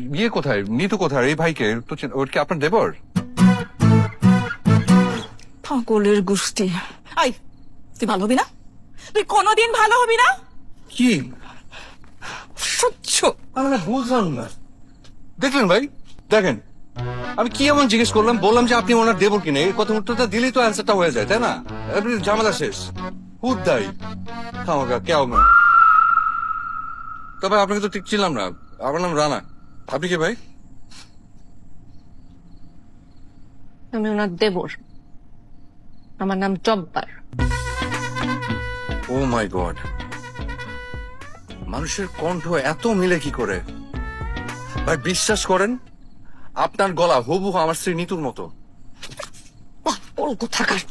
ইয়ে কোথায়? নিতু কোথায়? এই ভাইকে? তো চেন- ওর কি আপনার দেবর? পাগলের গোষ্ঠী। আই তুই ভালো হবি না? তুই কোনোদিন ভালো হবি না? কি? সহ্য। আমি না বুঝলাম না। দেখলেন ভাই? দেখেন। আমি কি এমন জিজ্ঞেস করলাম? বললাম যে আপনি ওনার দেবর কিনে? এই কথা উত্তরটা দিলেই তো অ্যান্সারটা হয়ে যায় তাই না? আপনি ঝামেলা শেষ। হুদ্দাই কেউ না। তবে আপনাকে তো ঠিক ছিলাম না। আমার নাম রানা। আপনি কি ভাই? আমি ওনার দেবর। আমার নাম জব্বার। ও মাই গড মানুষের কণ্ঠ এত মিলে কি করে? ভাই বিশ্বাস করেন আপনার গলা হবু আমার স্ত্রী নিতুর মতো। কোথাকার।